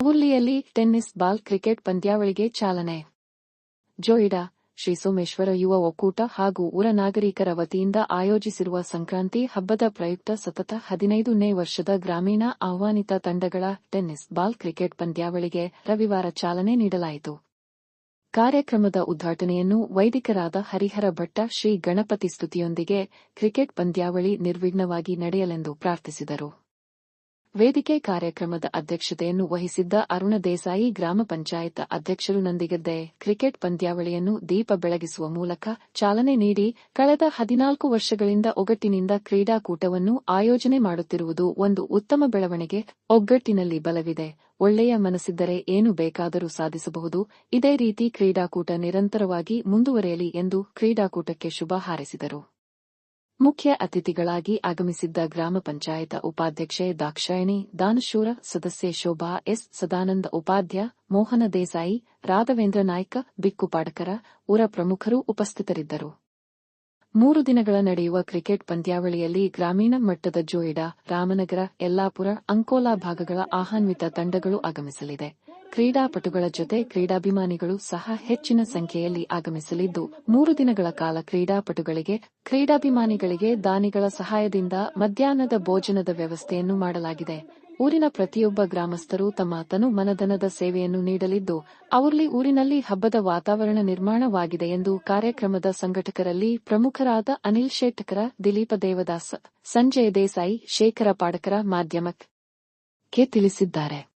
ಅವುರ್ಲಿಯಲ್ಲಿ tennis ball cricket ಪಂದ್ಯಾವಳಿಗೆ ಚಾಲನೆ. ಜೋಯಿಡಾ ಶ್ರೀ ಸೋಮೇಶ್ವರ ಯುವ ಒಕ್ಕೂಟ ಹಾಗೂ ಊರ ನಾಗರಿಕರ ವತಿಯಿಂದ ಆಯೋಜಿಸಿರುವ ಸಂಕ್ರಾಂತಿ ಹಬ್ಬದ ಪ್ರಯುಕ್ತ ಸತತ ಹದಿನೈದನೇ ವರ್ಷದ ಗ್ರಾಮೀಣ ಆಹ್ವಾನಿತ ತಂಡಗಳ ಟೆನ್ನಿಸ್ ಬಾಲ್ ಕ್ರಿಕೆಟ್ ಪಂದ್ಯಾವಳಿಗೆ ರವಿವಾರ ಚಾಲನೆ ನೀಡಲಾಯಿತು. ಕಾರ್ಯಕ್ರಮದ ಉದ್ಘಾಟನೆಯನ್ನು ವೈದಿಕರಾದ ಹರಿಹರ ಭಟ್ಟ ಶ್ರೀ ಗಣಪತಿ ಸ್ತುತಿಯೊಂದಿಗೆ ಕ್ರಿಕೆಟ್ ಪಂದ್ಯಾವಳಿ ನಿರ್ವಿಘ್ನವಾಗಿ ನಡೆಯಲೆಂದು ಪ್ರಾರ್ಥಿಸಿದರು. ವೇದಿಕೆ ಕಾರ್ಯಕ್ರಮದ ಅಧ್ಯಕ್ಷತೆಯನ್ನು ವಹಿಸಿದ್ದ ಅರುಣ ದೇಸಾಯಿ ಗ್ರಾಮ ಪಂಚಾಯತ್ ಅಧ್ಯಕ್ಷರು ನಂದಿಗದ್ದೆ ಕ್ರಿಕೆಟ್ ಪಂದ್ಯಾವಳಿಯನ್ನು ದೀಪ ಬೆಳಗಿಸುವ ಮೂಲಕ ಚಾಲನೆ ನೀಡಿ ಕಳೆದ ಹದಿನಾಲ್ಕು ವರ್ಷಗಳಿಂದ ಒಗ್ಗಟ್ಟಿನಿಂದ ಕ್ರೀಡಾಕೂಟವನ್ನು ಆಯೋಜನೆ ಮಾಡುತ್ತಿರುವುದು ಒಂದು ಉತ್ತಮ ಬೆಳವಣಿಗೆ, ಒಗ್ಗಟ್ಟಿನಲ್ಲಿ ಬಲವಿದೆ. ಒಳ್ಳೆಯ ಮನಸ್ಸಿದ್ದರೆ ಏನು ಬೇಕಾದರೂ ಸಾಧಿಸಬಹುದು. ಇದೇ ರೀತಿ ಕ್ರೀಡಾಕೂಟ ನಿರಂತರವಾಗಿ ಮುಂದುವರೆಯಲಿ ಎಂದು ಕ್ರೀಡಾಕೂಟಕ್ಕೆ ಶುಭ ಹಾರೈಸಿದರು. ಮುಖ್ಯ ಅತಿಥಿಗಳಾಗಿ ಆಗಮಿಸಿದ್ದ ಗ್ರಾಮ ಪಂಚಾಯತ ಉಪಾಧ್ಯಕ್ಷೆ ದಾಕ್ಷಾಯಣಿ, ದಾನಶೂರ ಸದಸ್ಯೆ ಶೋಭಾ, ಎಸ್. ಸದಾನಂದ ಉಪಾಧ್ಯ, ಮೋಹನ ದೇಸಾಯಿ, ರಾಘವೇಂದ್ರ ನಾಯ್ಕ ಬಿಕ್ಕುಪಾಡಕರ ಊರ ಪ್ರಮುಖರು ಉಪಸ್ಥಿತರಿದ್ದರು. ಮೂರು ದಿನಗಳ ನಡೆಯುವ ಕ್ರಿಕೆಟ್ ಪಂದ್ಯಾವಳಿಯಲ್ಲಿ ಗ್ರಾಮೀಣ ಮಟ್ಟದ ಜೋಯಿಡಾ, ರಾಮನಗರ, ಯಲ್ಲಾಪುರ, ಅಂಕೋಲಾ ಭಾಗಗಳ ಆಹ್ವಾನ್ವಿತ ತಂಡಗಳು ಆಗಮಿಸಲಿದೆ. ಕ್ರೀಡಾಪಟುಗಳ ಜೊತೆ ಕ್ರೀಡಾಭಿಮಾನಿಗಳು ಸಹ ಹೆಚ್ಚಿನ ಸಂಖ್ಯೆಯಲ್ಲಿ ಆಗಮಿಸಲಿದ್ದು, ಮೂರು ದಿನಗಳ ಕಾಲ ಕ್ರೀಡಾಪಟುಗಳಿಗೆ, ಕ್ರೀಡಾಭಿಮಾನಿಗಳಿಗೆ ದಾನಿಗಳ ಸಹಾಯದಿಂದ ಮಧ್ಯಾಹ್ನದ ಭೋಜನದ ವ್ಯವಸ್ಥೆಯನ್ನು ಮಾಡಲಾಗಿದೆ. ಊರಿನ ಪ್ರತಿಯೊಬ್ಬ ಗ್ರಾಮಸ್ಥರು ತಮ್ಮ ತನು ಮನದನದ ಸೇವೆಯನ್ನು ನೀಡಲಿದ್ದು, ಅವರಲ್ಲಿ ಊರಿನಲ್ಲಿ ಹಬ್ಬದ ವಾತಾವರಣ ನಿರ್ಮಾಣವಾಗಿದೆ ಎಂದು ಕಾರ್ಯಕ್ರಮದ ಸಂಘಟಕರಲ್ಲಿ ಪ್ರಮುಖರಾದ ಅನಿಲ್ ಶೇಟ್ಕರ, ದಿಲೀಪ ದೇವದಾಸ್, ಸಂಜಯ್ ದೇಸಾಯಿ, ಶೇಖರ ಪಾಡಕರ ಮಾಧ್ಯಮಕ್ಕೆ ತಿಳಿಸಿದ್ದಾರೆ.